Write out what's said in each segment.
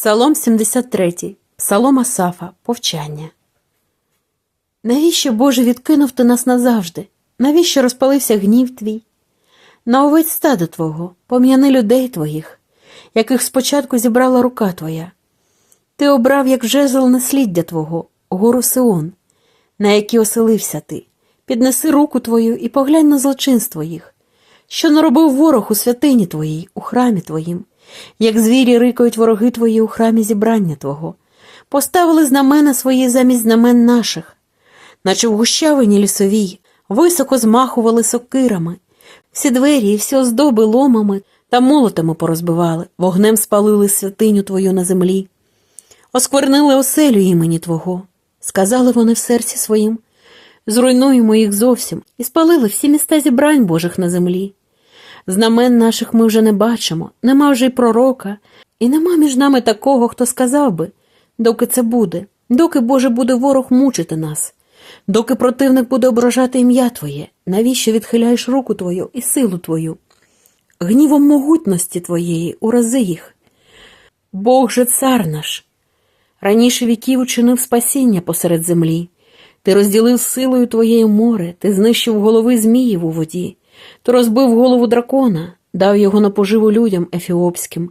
Псалом 73, Псалом Асафа, повчання. Навіщо, Боже, відкинув ти нас назавжди? Навіщо розпалився гнів твій? На овець стаду Твого, пом'яни людей Твоїх, яких спочатку зібрала рука Твоя. Ти обрав, як жезл насліддя Твого, гору Сион, на якій оселився ти. Піднеси руку Твою і поглянь на злочинство їх, що наробив ворог у святині Твоїй, у храмі Твоїм, як звірі рикають вороги Твої у храмі зібрання Твого, поставили знамена свої замість знамен наших, наче в гущавині лісовій, високо змахували сокирами, всі двері і всі оздоби ломами та молотами порозбивали, вогнем спалили святиню Твою на землі, осквернили оселю імені Твого, сказали вони в серці своїм, зруйнуємо їх зовсім. І спалили всі міста зібрань Божих на землі. Знамен наших ми вже не бачимо, нема вже й пророка, і нема між нами такого, хто сказав би, доки це буде, доки Боже буде ворог мучити нас, доки противник буде ображати ім'я Твоє, навіщо відхиляєш руку Твою і силу Твою? Гнівом могутності Твоєї урази їх. Бог же цар наш. Раніше віків учинив спасіння посеред землі. Ти розділив силою твоєю море, ти знищив голови зміїв у воді, ти розбив голову дракона, дав його на поживу людям ефіопським,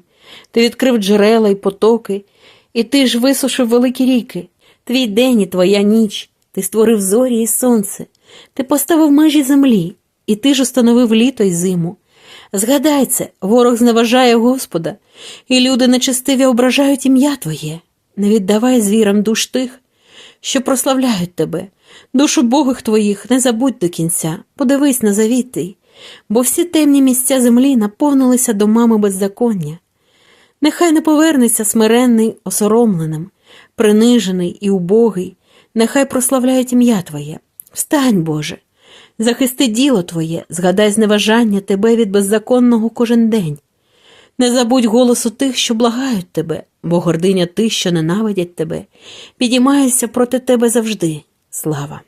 ти відкрив джерела й потоки, і ти ж висушив великі ріки, твій день і твоя ніч, ти створив зорі і сонце, ти поставив межі землі, і ти ж установив літо й зиму. Згадай це, ворог зневажає Господа, і люди нечестиві ображають ім'я Твоє. Не віддавай звірам душ тих, що прославляють тебе, душу богих твоїх не забудь до кінця, подивись на завіт бо всі темні місця землі наповнилися домами беззаконня. Нехай не повернеться смиренний осоромленим, принижений і убогий, нехай прославляють ім'я Твоє. Встань, Боже, захисти діло Твоє, згадай зневажання Тебе від беззаконного кожен день. Не забудь голосу тих, що благають тебе, бо гординя тих, що ненавидять тебе, підіймається проти тебе завжди. Слава.